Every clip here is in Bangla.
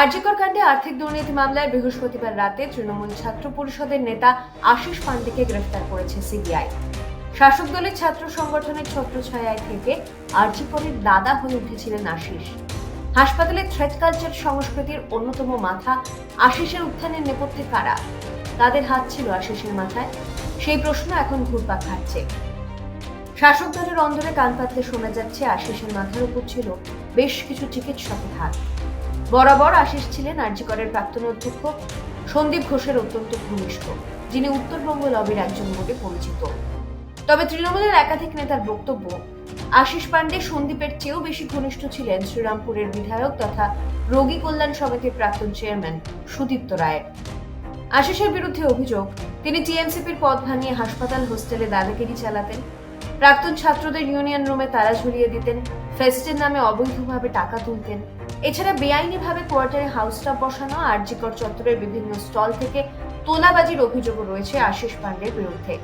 আরজিকর কাণ্ডে আর্থিক দুর্নীতি মামলায় বৃহস্পতিবার রাতে তৃণমূল ছাত্র পরিষদের নেতা আশিস পান্ডেকে গ্রেফতার করেছে সিবিআই। শাসক দলের ছাত্র সংগঠনের ছত্রছায়ায় থেকে আরজিকরের দাদা হয়ে উঠেছিলেন আশিস। হাসপাতালে থ্রেড কালচার সংস্কৃতির অন্যতম মাথা আশিসের উত্থানের নেপথ্যে কারা? তাদের হাত ছিল আশিসের মাথায়। সেই প্রশ্ন এখন ঘুরপাক খাচ্ছে। শাসক দলের অন্দরে কান পাতলে শোনা যাচ্ছে, আশিসের মাথার উপর ছিল বেশ কিছু চিকিৎসকের হাত। বরাবর আশিস ছিলেন আরজিকরের প্রাক্তন অধ্যক্ষ সন্দীপ ঘোষের অত্যন্ত ঘনিষ্ঠ, যিনি উত্তরবঙ্গ লবির একজন বলে পরিচিত। তবে তৃণমূলের একাধিক নেতার বক্তব্য, আশিস পান্ডে সন্দীপের চেয়েও বেশি ঘনিষ্ঠ ছিলেন শ্রীরামপুরের বিধায়ক তথা রোগী কল্যাণ সমিতির প্রাক্তন চেয়ারম্যান সুদীপ্ত রায়ের আশিসের বিরুদ্ধে অভিযোগ, তিনি টিএমসিপির পদ ভাঙিয়ে হাসপাতাল, হোস্টেলে দাদাগিরি চালাতেন। প্রাক্তন ছাত্রদের ইউনিয়ন রুমে তালা ঝুলিয়ে দিতেন, ফেস্টের নামে অবৈধভাবে টাকা তুলতেন। এছাড়া বেআইনিভাবে কোয়ার্টারে হাউস স্টাফ বসানো, আরজিকর চত্বরের বিভিন্ন স্টল থেকে তোলাবাজির অভিযোগও রয়েছে আশিস পান্ডের বিরুদ্ধে।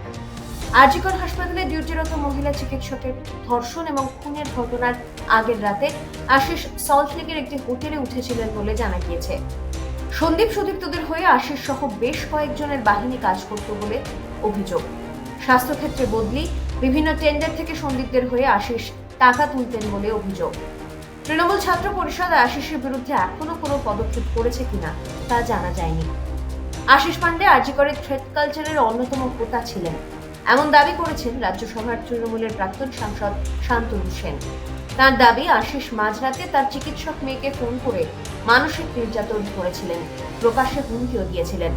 আরজিকর হাসপাতালে ডিউটিরত মহিলা চিকিৎসকের ধর্ষণ এবং খুনের ঘটনার আগের রাতে আশিস সল্টলেকের একটি হোটেলে উঠেছিলেন বলে জানা গিয়েছে। সন্দীপ সুদীপ্তদের হয়ে আশিস সহ বেশ কয়েকজনের বাহিনী কাজ করত বলে অভিযোগ। স্বাস্থ্যক্ষেত্রে বদলি বিভিন্ন টেন্ডার থেকে সন্দীপদের হয়ে আশিস টাকা তুলতেন বলে অভিযোগ। তৃণমূল ছাত্র পরিষদ আশিসের বিরুদ্ধে এখনও কোনো পদক্ষেপ করেছে কিনা তা জানা যায়নি। আশিস পান্ডে আরজিকরের থ্রেড কালচারের অন্যতম হোতা ছিলেন। এমন দাবি করেছেন রাজ্যসভার তৃণমূলের প্রাক্তন সাংসদ শান্তনু সেন। তার দাবি, আশিস মাঝরাতে তার চিকিৎসক মেয়েকে ফোন করে মানসিক নির্যাতন করেছিলেন। প্রকাশ্যে হুমকিও দিয়েছিলেন।